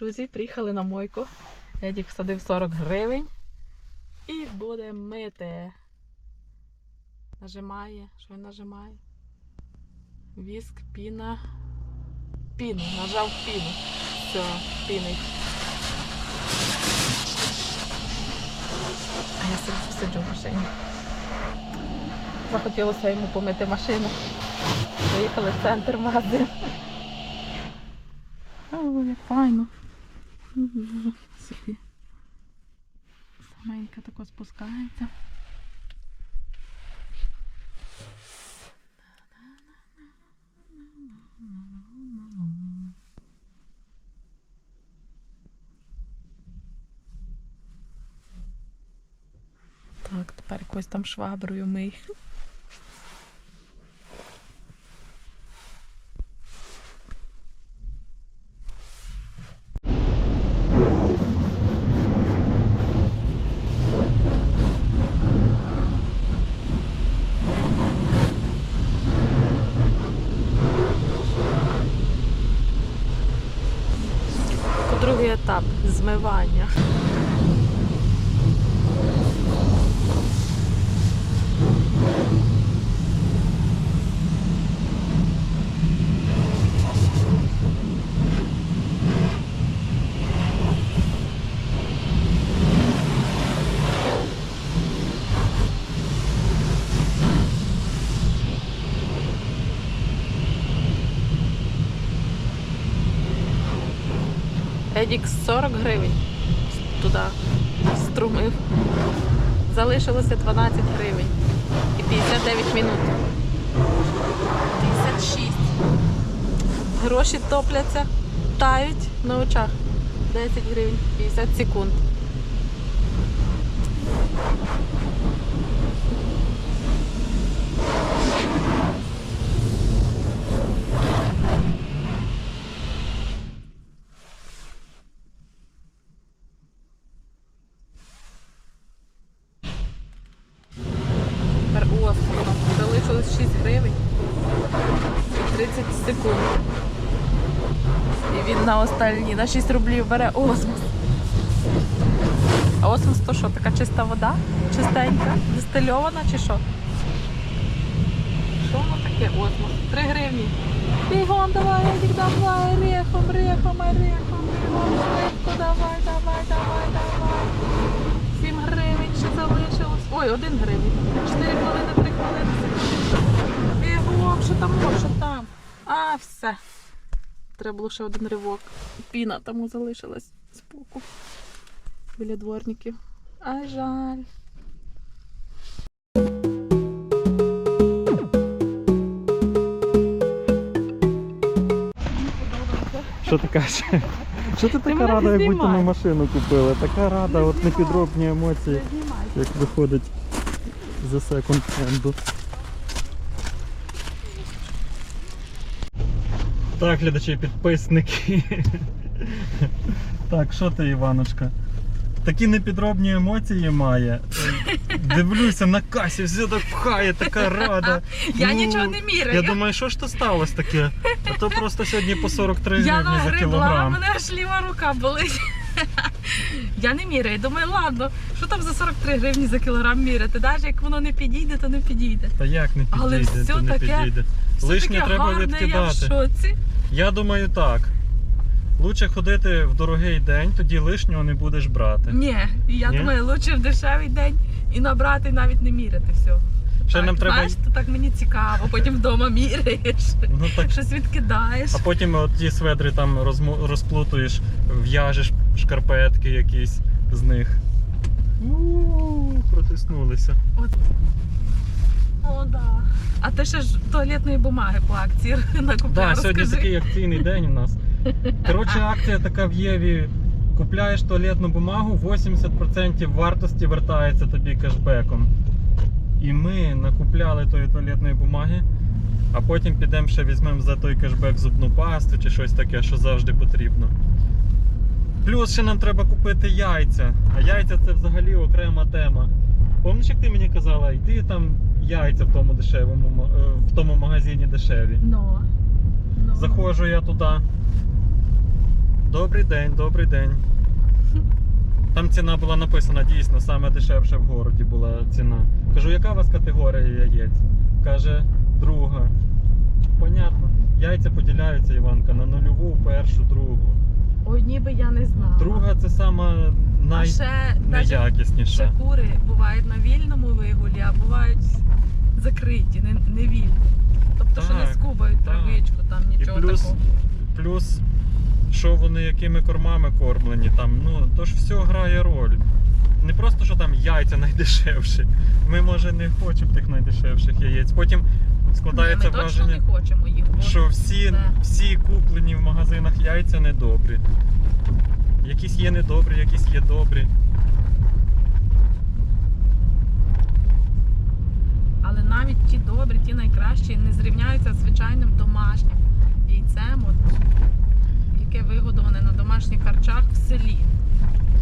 Друзі, приїхали на мойку. Едік всадив 40 гривень і буде мити. Нажимає. Що він нажимає? Віск, піна. Піну. Нажав піну. Все, пінить. А я собі посиджу в машині. Захотілося йому помити машину. Приїхали в центр магазин. О, як файно. Мгм, Собі. Саменька тако спускається. Так, тепер якось там шваброю мий. Змивання. Едік 40 гривень туди струмив. Залишилося 12 гривень і 59 минут. 56. Гроші топляться, тають на очах. 10 гривень, 50 секунд. Тепер острова. Залишилось 6 гривень і 30 секунд. І він на остальні, на 6 рублів бере осмос. А осмос то що, така чиста вода? Чистенька? Дистильована чи що? Що воно таке осмос? 3 гривні. Бігом, давай, Едік, давай, рехом, рехом, рехом, бігом, швидко, давай, давай, давай, давай. 7 гривень ще залишилось. Ой, 1 гривень. 4 хвилини, 3 хвилини. Бігом, що там, що там? А, все. Треба було ще один ривок. Піна тому залишилась з боку. Біля дворників. Ай, жаль. Що ти кажеш? Що ти така рада, як будь-то знімай. машину купила? Така рада, от непідробні емоції, як виходить за секонд-хенду. Так, глядачі, підписники. Так, що ти, Іваночка? Такі непідробні емоції має. Дивлюся на касі, все так пхає, така рада. Я Ну, нічого не міряю. Я думаю, що ж то сталося таке? А то просто сьогодні по 43 Я гривні за нагребла, кілограм. мене аж ліва рука болить. Я не міряю. Думаю, ладно, що там за 43 гривні за кілограм міряти? Навіть як воно не підійде, то не підійде. Та як не Але підійде, все то не таке- підійде. Все Лишнє таке треба гарне, Я в відкидати. шоці. Я думаю так. Лучше ходити в дорогий день, тоді лишнього не будеш брати. Ні, я Ні? думаю, лучше в дешевий день і набрати, і навіть не міряти всього. Ще так, нам треба- Знаєш, то так мені цікаво, потім вдома міряєш, Ну так. щось відкидаєш. А потім от ті сведри там розплутуєш, в'яжеш шкарпетки якісь з них. У, Протиснулися. От. О, да. А ти ще ж туалетної бумаги по акції накупляв. Так, сьогодні розкажи. такий акційний день у нас. Коротше, акція така в Єві. Купляєш туалетну бумагу, 80% вартості вертається тобі кешбеком. І ми накупляли тої туалетної бумаги, а потім підемо ще візьмемо за той кешбек зубну пасту чи щось таке, що завжди потрібно. Плюс ще нам треба купити яйця. А яйця це взагалі окрема тема. Пам'ятаєш, як ти мені казала, йди там яйця в тому дешевому е, в тому магазині дешеві. Ну. ну. Заходжу я туди. Добрий день, добрий день. Там ціна була написана дійсно, саме дешевше в городі була ціна. Кажу, яка у вас категорія яєць? Каже, друга. Понятно. Яйця поділяються, Іванка, на нульову, першу, другу. Ой, ніби я не знала. Друга це сама а най... ще, найякісніша. ще кури бувають на вільному вигулі, а бувають закриті, не, не вільні. Тобто, що не скубають травичку, там нічого плюс- такого. Плюс, що вони якими кормами кормлені, там, ну, то ж все грає роль. Не просто, що там яйця найдешевші. Ми, може, не хочемо тих найдешевших яєць. Потім складається Ні, ми точно враження, не хочемо їх. бо що всі, всі куплені в магазинах яйця недобрі. Якісь є недобрі, якісь є добрі. Але навіть ті добрі, ті найкращі не зрівняються з звичайним домашнім яйцем, от, яке вигодоване на домашніх харчах в селі.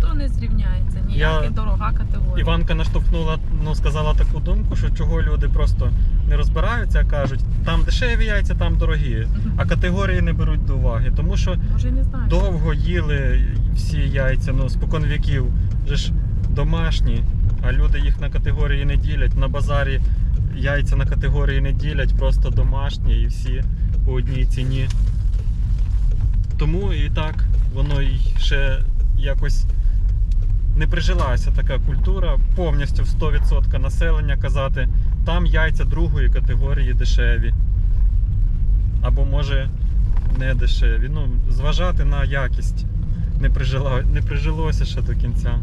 То не зрівняється ніяка Я- дорога категорія. Іванка наштовхнула, ну сказала таку думку, що чого люди просто не розбираються, а кажуть, там дешеві яйця, там дорогі, а категорії не беруть до уваги. Тому що Може, не знаю. довго їли всі яйця, ну спокон віків, вже ж домашні, а люди їх на категорії не ділять. На базарі яйця на категорії не ділять, просто домашні і всі по одній ціні. Тому і так воно й ще якось не прижилася така культура повністю в 100% населення казати, там яйця другої категорії дешеві. Або може не дешеві. Ну, зважати на якість не, прижила, не прижилося ще до кінця.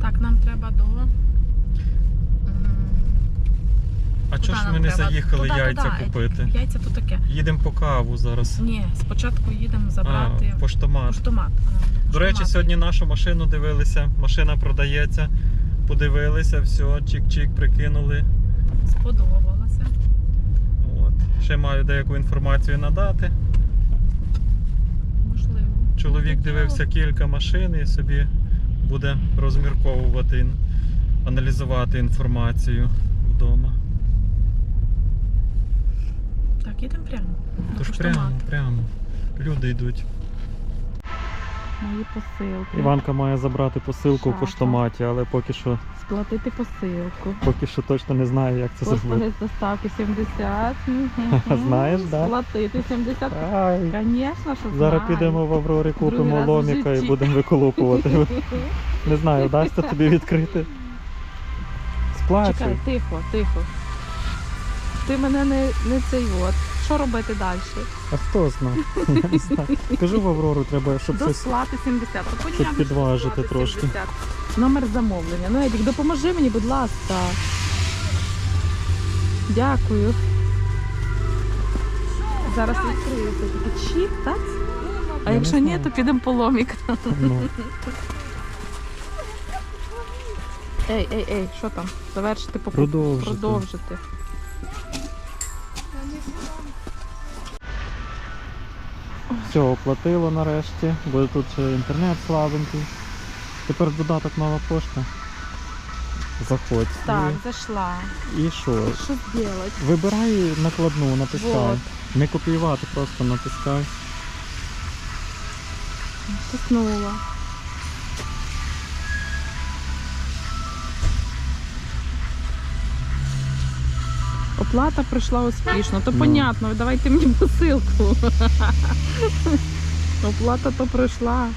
Так, нам треба до. А чого ж ми не треба? заїхали Туди, яйця туди. купити? Яйця то таке. Їдемо по каву зараз. Ні, спочатку їдемо забрати А, поштомат. поштомат. До речі, сьогодні нашу машину дивилися. Машина продається. Подивилися, все, чик-чик, прикинули. сподобалося. От. Ще маю деяку інформацію надати. Можливо. Чоловік дивився кілька машин і собі буде розмірковувати, аналізувати інформацію вдома. Так, їдемо прямо. Тож прямо, прямо. Люди йдуть. Мої посилки. Іванка має забрати посилку в поштоматі, але поки що, Сплатити посилку. поки що точно не знає, як це зробити. Посланий з доставки 70. Знаєш, да? Сплатити 70. Ай, Звісно, що зараз знаю. підемо в Аврорі, купимо ломіка і будемо виколупувати. Не знаю, вдасться тобі відкрити. Сплачуй. Чекай, тихо, тихо. Ти мене не, не цей от. Що робити далі? А хто знає? Я не знаю. Кажу в Аврору, треба, щоб До щось. сплати 70. А потім щоб підважити сплати трошки. 70. Номер замовлення. Ну, Едік, допоможи мені, будь ласка. Дякую. Зараз відкриється такий чіп, так? А Я якщо не ні, знаю. то підемо по ломік. Ну, Ей, ей, ей, що там? Завершити покупку. Продовжити. Продовжити. Все, оплатило нарешті, бо тут інтернет слабенький. Тепер додаток нова пошта. Заходь. Так, зайшла. І, і що? Що зробити? Вибирай накладну, натискай. Вот. Не копіювати, просто натискай. Тиснула. Оплата пройшла успішно. То Ну. понятно, давайте мені посилку. Оплата то пройшла.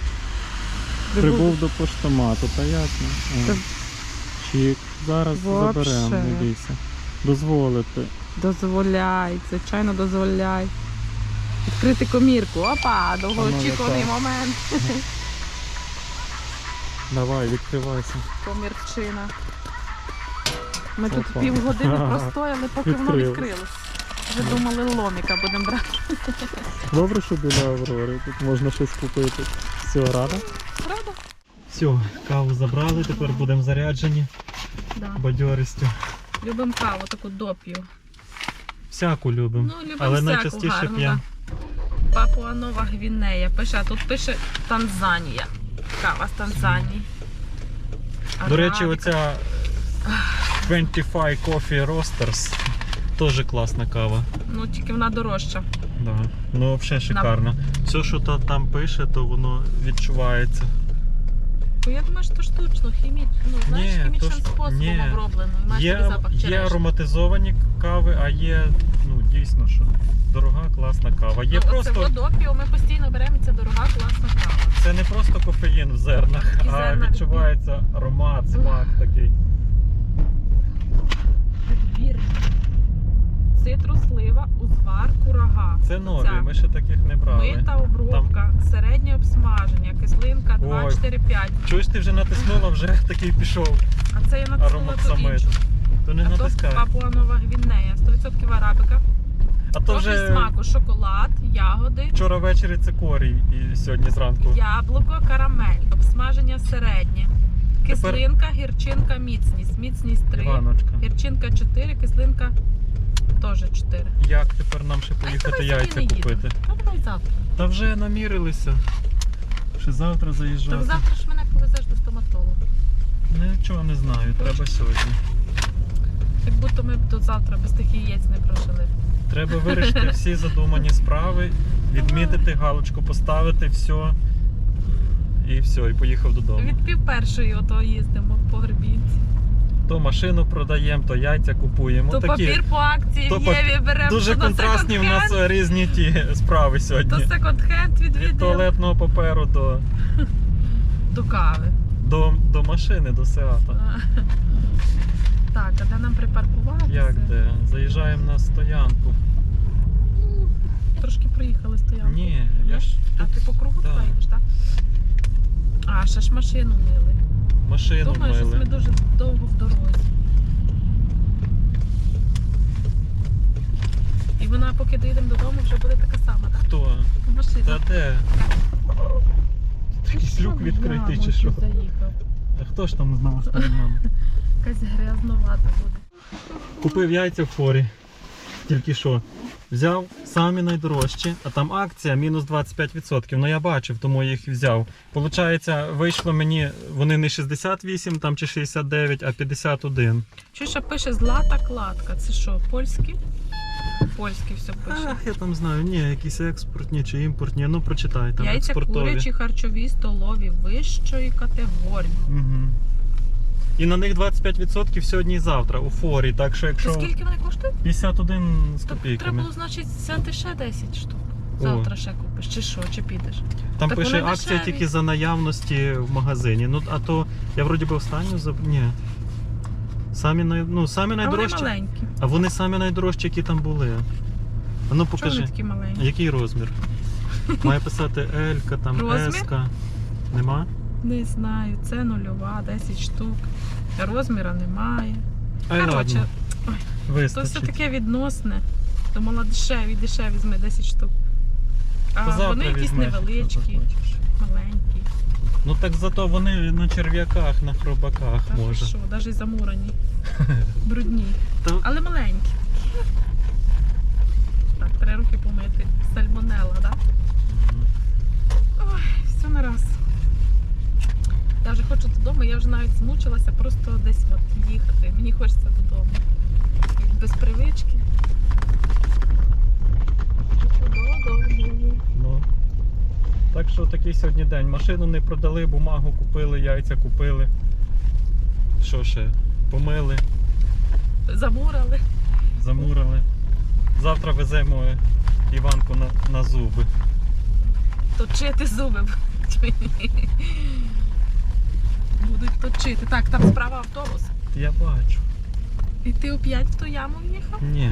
Прибув до поштомату, та ясно. Це Чік. Зараз Вообще. заберемо, не бійся. Дозволити. дозволяй, звичайно, дозволяй. Відкрити комірку. Опа, довгоочікуваний момент. Давай, відкривайся. Комірчина. Ми тут Опа. півгодини простояли, поки воно Відкрилось. відкрилось. Вже думали ломіка будемо брати. Добре, що біля Аврори, тут можна щось купити. Все, рада? Правда? Все, каву забрали, тепер будемо заряджені Да. бадьористю. Любимо каву, таку доп'ю. Всяку любимо. Ну, любимо Але всяку найчастіше гарну, п'ємо. Папуа Нова Гвінея. Пише, а тут пише Танзанія. Кава з Танзанії. До речі, Арабіка. оця 25 Coffee Roasters теж класна кава. Ну, тільки вона дорожча. Да. Ну, взагалі шикарно. Все, що та- там пише, то воно відчувається. Бо я думаю, що то штучно, хімічно, ну, знаєш, Ні, хімічним то способом ні. оброблено. І маєш Є, запах є ароматизовані кави, а є, ну, дійсно, що дорога, класна кава. Є ну, просто, Оце водопіо ми постійно беремо, це дорога, класна кава. це не просто кофеїн в зернах, а відчувається аромат, смак такий. Відбір. Цитруслива, узвар, курага. Це нові, Ця. ми ще таких не брали. Мита обробка, середнє обсмаження, кислинка 2, Ой. 4, 5. Чуєш, ти вже натиснула, вже такий пішов. А це я натиснула ту іншу. То не а то натискай. Папуанова гвінея, 100% арабіка. А то вже смаку, шоколад, ягоди, вчора ввечері цикорій і сьогодні зранку. яблуко, карамель, обсмаження середнє. Кислинка, гірчинка, міцність. Міцність 3. Іваночка. Гірчинка 4, кислинка теж 4. Як тепер нам ще поїхати яйця купити? Та давай завтра. Та вже намірилися. Ще завтра Так заїжджати. завтра ж мене повезеш до стоматолога. Нічого не знаю, треба сьогодні. Як будто ми б до завтра без тих яєць не прожили. Треба вирішити всі задумані справи, відмітити, галочку поставити, все. І все, і поїхав додому. Від пів першої ото їздимо по гребінці. То машину продаємо, то яйця купуємо. То Такі папір по акції то в Єві беремо. дуже то контрастні в нас різні ті справи То сьогодні. секонд-хенд Від відвідуємо туалетного паперу до, до кави. до, до машини, до Сеата. Так, а де нам припаркуватися? Як де? Заїжджаємо на стоянку. Трошки проїхали стоянку. Ні, я ж А ти по кругу туди йдеш, так? А, ще ж машину мили. машину Думаю, що ми дуже довго в дорозі. І вона, поки доїдемо додому, вже буде така сама, так? Хто? Машина. Та де? Якийсь люк відкритий чи що? Заїхав. А хто ж там з нами стоїть нами? Якась грязновата буде. Купив яйця в форі. Тільки що. Взяв самі найдорожчі, а там акція мінус 25%. Ну я бачив, тому я їх взяв. Получається, вийшло мені вони не 68 там чи 69, а 51. Чуєш, а пише злата кладка. Це що, польські? Польські все пише. А, я там знаю, ні, якісь експортні чи імпортні. Ну прочитай там Яйця експортові. курячі, харчові, столові вищої категорії. Угу. І на них 25% сьогодні і завтра у форі. Так що То скільки вони коштують? 51 з То треба було, значить, взяти ще 10 штук. О. Завтра ще купиш, чи що, чи підеш. Там Так пише вони акція дешеві. тільки за наявності в магазині. Ну а то я вроді би останню за. Ні. Самі най... ну, самі А вони найдорожчі. маленькі. А вони самі найдорожчі, які там були. А ну покажи. вони такі маленькі? Який розмір? Має писати Елька, там Розмір? Еска. Нема? Не знаю, це нульова, 10 штук. Розміра немає. Коротше, то все таке відносне. Думала, дешеві, дешеві візьми 10 штук. А завтра вони якісь візьмеш, невеличкі, маленькі. Ну так зато вони на черв'яках, на хробаках Та може. що, навіть замурані. Брудні. Та Але маленькі. Так, треба руки помити. Сальмонелла, так? Ой, все не раз. Я вже хочу додому, я вже навіть змучилася просто десь от їхати. Мені хочеться додому. Без привички. Ну. Так що такий сьогодні день. Машину не продали, бумагу купили, яйця купили. Що ще? Помили, Замурали. замурили. Завтра веземо Іванку на, на зуби. Точити зуби. Будуть точити. Так, там справа автобус. Я бачу. І ти опять в ту яму в'їхав? Ні.